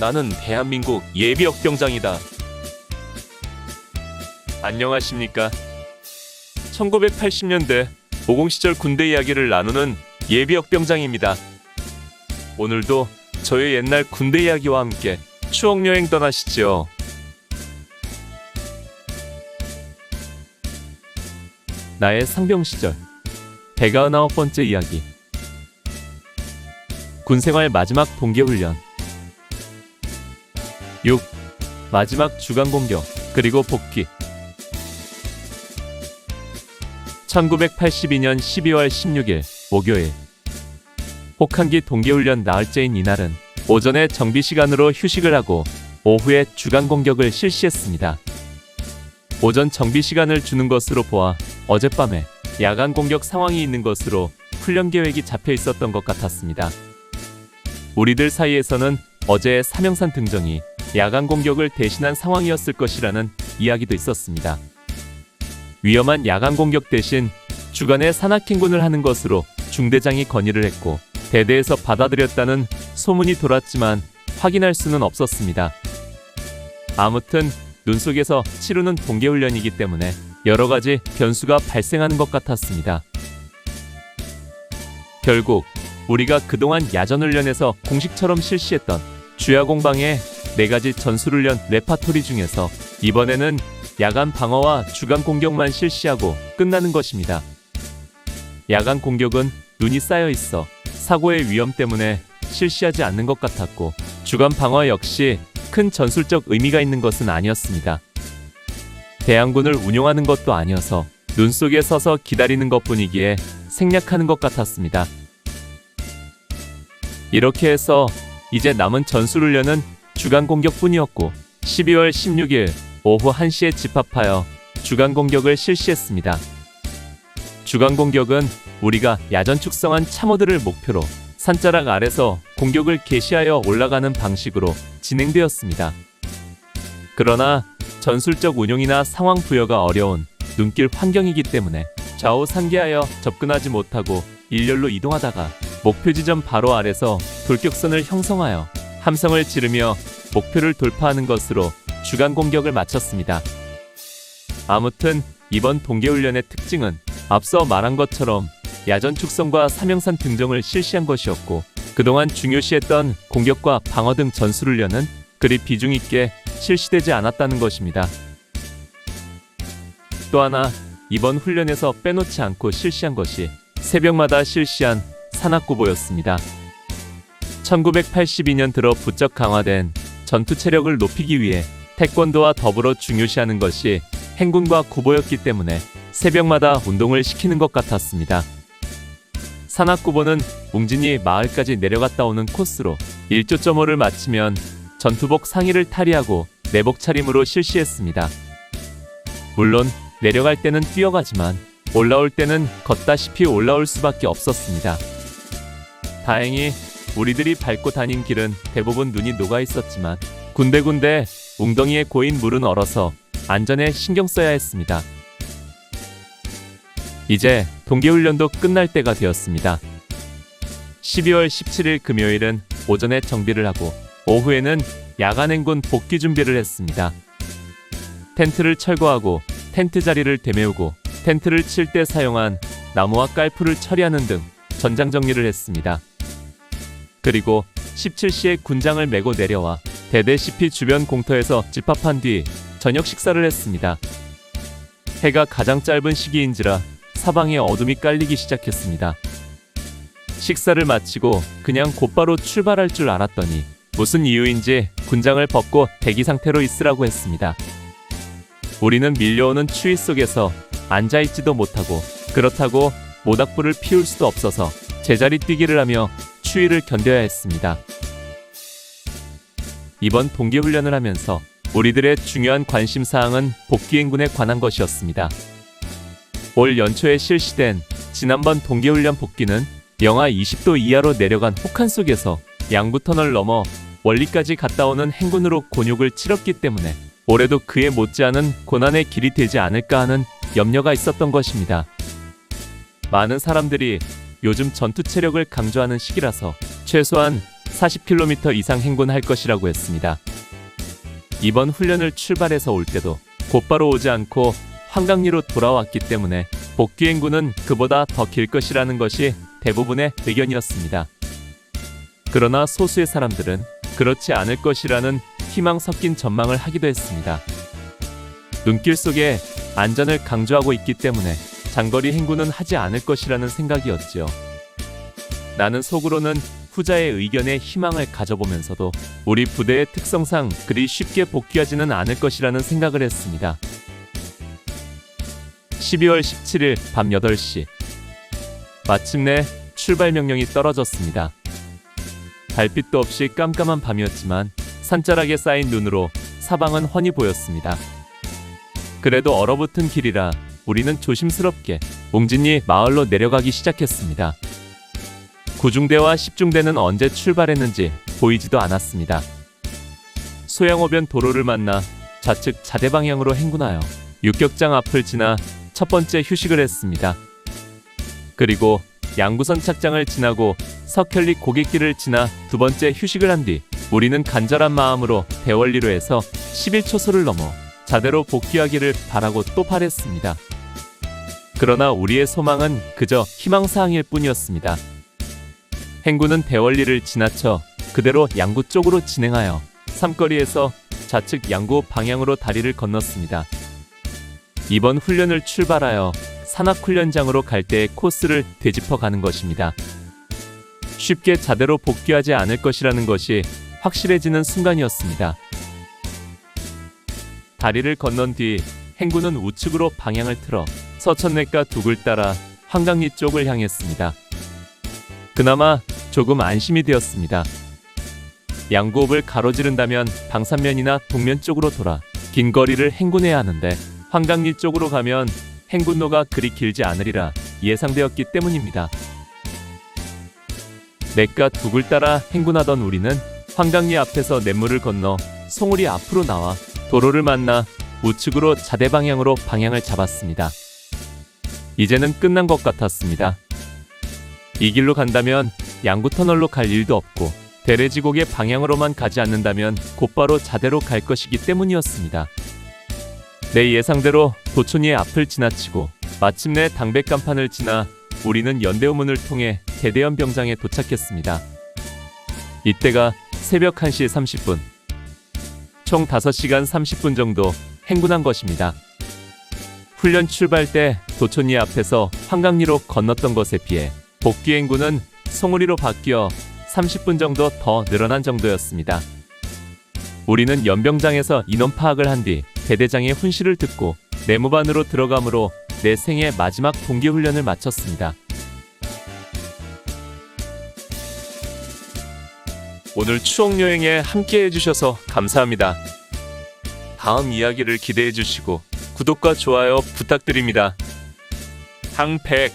나는 대한민국 예비역 병장이다. 안녕하십니까? 1980년대 모공 시절 군대 이야기를 나누는 예비역 병장입니다. 오늘도 저의 옛날 군대 이야기와 함께 추억 여행 떠나시죠. 나의 상병 시절 199번째 이야기 군 생활 마지막 동계 훈련 6. 마지막 주간 공격 그리고 복귀 1982년 12월 16일 목요일 혹한기 동계훈련 나흘째인 이날은 오전에 정비 시간으로 휴식을 하고 오후에 주간 공격을 실시했습니다. 오전 정비 시간을 주는 것으로 보아 어젯밤에 야간 공격 상황이 있는 것으로 훈련 계획이 잡혀 있었던 것 같았습니다. 우리들 사이에서는 어제의 사명산 등정이 야간 공격을 대신한 상황이었을 것이라는 이야기도 있었습니다. 위험한 야간 공격 대신 주간에 산악행군을 하는 것으로 중대장이 건의를 했고 대대에서 받아들였다는 소문이 돌았지만 확인할 수는 없었습니다. 아무튼 눈 속에서 치르는 동계훈련이기 때문에 여러 가지 변수가 발생하는 것 같았습니다. 결국 우리가 그동안 야전훈련에서 공식처럼 실시했던 주야공방의 네 가지 전술훈련 레파토리 중에서 이번에는 야간 방어와 주간 공격만 실시하고 끝나는 것입니다. 야간 공격은 눈이 쌓여 있어 사고의 위험 때문에 실시하지 않는 것 같았고 주간 방어 역시 큰 전술적 의미가 있는 것은 아니었습니다. 대항군을 운용하는 것도 아니어서 눈 속에 서서 기다리는 것 뿐이기에 생략하는 것 같았습니다. 이렇게 해서 이제 남은 전술훈련은 주간 공격뿐이었고 12월 16일 오후 1시에 집합하여 주간 공격을 실시했습니다. 주간 공격은 우리가 야전 축성한 참호들을 목표로 산자락 아래서 공격을 개시하여 올라가는 방식으로 진행되었습니다. 그러나 전술적 운용이나 상황 부여가 어려운 눈길 환경이기 때문에 좌우 상계하여 접근하지 못하고 일렬로 이동하다가 목표 지점 바로 아래서 돌격선을 형성하여 함성을 지르며 목표를 돌파하는 것으로 주간 공격을 마쳤습니다. 아무튼 이번 동계훈련의 특징은 앞서 말한 것처럼 야전 축성과 사명산 등정을 실시한 것이었고 그동안 중요시했던 공격과 방어 등 전술훈련은 그리 비중 있게 실시되지 않았다는 것입니다. 또 하나 이번 훈련에서 빼놓지 않고 실시한 것이 새벽마다 실시한 산악구보였습니다. 1982년 들어 부쩍 강화된 전투 체력을 높이기 위해 태권도와 더불어 중요시하는 것이 행군과 구보였기 때문에 새벽마다 운동을 시키는 것 같았습니다. 산악구보는 웅진이 마을까지 내려갔다 오는 코스로 1.5를 마치면 전투복 상의를 탈의하고 내복 차림으로 실시했습니다. 물론 내려갈 때는 뛰어가지만 올라올 때는 걷다시피 올라올 수밖에 없었습니다. 다행히 우리들이 밟고 다닌 길은 대부분 눈이 녹아 있었지만 군데군데 웅덩이에 고인 물은 얼어서 안전에 신경 써야 했습니다. 이제 동계훈련도 끝날 때가 되었습니다. 12월 17일 금요일은 오전에 정비를 하고 오후에는 야간 행군 복귀 준비를 했습니다. 텐트를 철거하고 텐트 자리를 되메우고 텐트를 칠 때 사용한 나무와 깔풀을 처리하는 등 전장 정리를 했습니다. 그리고 17시에 군장을 메고 내려와 대대시피 주변 공터에서 집합한 뒤 저녁 식사를 했습니다. 해가 가장 짧은 시기인지라 사방에 어둠이 깔리기 시작했습니다. 식사를 마치고 그냥 곧바로 출발할 줄 알았더니 무슨 이유인지 군장을 벗고 대기 상태로 있으라고 했습니다. 우리는 밀려오는 추위 속에서 앉아있지도 못하고 그렇다고 모닥불을 피울 수도 없어서 제자리 뛰기를 하며 추위를 견뎌야 했습니다. 이번 동계훈련을 하면서 우리들의 중요한 관심 사항은 복귀행군에 관한 것이었습니다. 올 연초에 실시된 지난번 동계훈련 복귀는 영하 20도 이하로 내려간 혹한 속에서 양부 터널 넘어 원리까지 갔다 오는 행군으로 곤욕을 치렀기 때문에 올해도 그에 못지않은 고난의 길이 되지 않을까 하는 염려가 있었던 것입니다. 많은 사람들이 요즘 전투 체력을 강조하는 시기라서 최소한 40km 이상 행군할 것이라고 했습니다. 이번 훈련을 출발해서 올 때도 곧바로 오지 않고 환강리로 돌아왔기 때문에 복귀 행군은 그보다 더 길 것이라는 것이 대부분의 의견이었습니다. 그러나 소수의 사람들은 그렇지 않을 것이라는 희망 섞인 전망을 하기도 했습니다. 눈길 속에 안전을 강조하고 있기 때문에 장거리 행군은 하지 않을 것이라는 생각이었지요. 나는 속으로는 후자의 의견에 희망을 가져보면서도 우리 부대의 특성상 그리 쉽게 복귀하지는 않을 것이라는 생각을 했습니다. 12월 17일 밤 8시 마침내 출발 명령이 떨어졌습니다. 달빛도 없이 깜깜한 밤이었지만 산자락에 쌓인 눈으로 사방은 훤히 보였습니다. 그래도 얼어붙은 길이라 우리는 조심스럽게 웅진리 마을로 내려가기 시작했습니다. 구중대와 십중대는 언제 출발했는지 보이지도 않았습니다. 소양호변 도로를 만나 좌측 자대 방향으로 행군하여 육격장 앞을 지나 첫 번째 휴식을 했습니다. 그리고 양구선 착장을 지나고 석현리 고객길을 지나 두 번째 휴식을 한 뒤 우리는 간절한 마음으로 대원리로 해서 11초소를 넘어 자대로 복귀하기를 바라고 또 바랬습니다. 그러나 우리의 소망은 그저 희망사항일 뿐이었습니다. 행군은 대원리를 지나쳐 그대로 양구 쪽으로 진행하여 삼거리에서 좌측 양구 방향으로 다리를 건넜습니다. 이번 훈련을 출발하여 산악훈련장으로 갈 때의 코스를 되짚어 가는 것입니다. 쉽게 자대로 복귀하지 않을 것이라는 것이 확실해지는 순간이었습니다. 다리를 건넌 뒤 행군은 우측으로 방향을 틀어 서천내과 둑을 따라 한강리 쪽을 향했습니다. 그나마 조금 안심이 되었습니다. 양구읍을 가로지른다면 방산면이나 동면 쪽으로 돌아 긴 거리를 행군해야 하는데 한강리 쪽으로 가면 행군로가 그리 길지 않으리라 예상되었기 때문입니다. 내과 둑을 따라 행군하던 우리는 한강리 앞에서 냇물을 건너 송울이 앞으로 나와 도로를 만나 우측으로 자대 방향으로 방향을 잡았습니다. 이제는 끝난 것 같았습니다. 이 길로 간다면 양구터널로 갈 일도 없고 대레지곡의 방향으로만 가지 않는다면 곧바로 자대로 갈 것이기 때문이었습니다. 내 예상대로 도촌이의 앞을 지나치고 마침내 당백 간판을 지나 우리는 연대우문을 통해 대대연 병장에 도착했습니다. 이때가 새벽 1시 30분. 총 5시간 30분 정도 행군한 것입니다. 훈련 출발 때 도촌이 앞에서 한강리로 건넜던 것에 비해 복귀 행군은 송우리로 바뀌어 30분 정도 더 늘어난 정도였습니다. 우리는 연병장에서 인원 파악을 한 뒤 대대장의 훈시를 듣고 내무반으로 들어가므로 내 생애 마지막 동기 훈련을 마쳤습니다. 오늘 추억 여행에 함께 해주셔서 감사합니다. 다음 이야기를 기대해 주시고 구독과 좋아요 부탁드립니다. 항백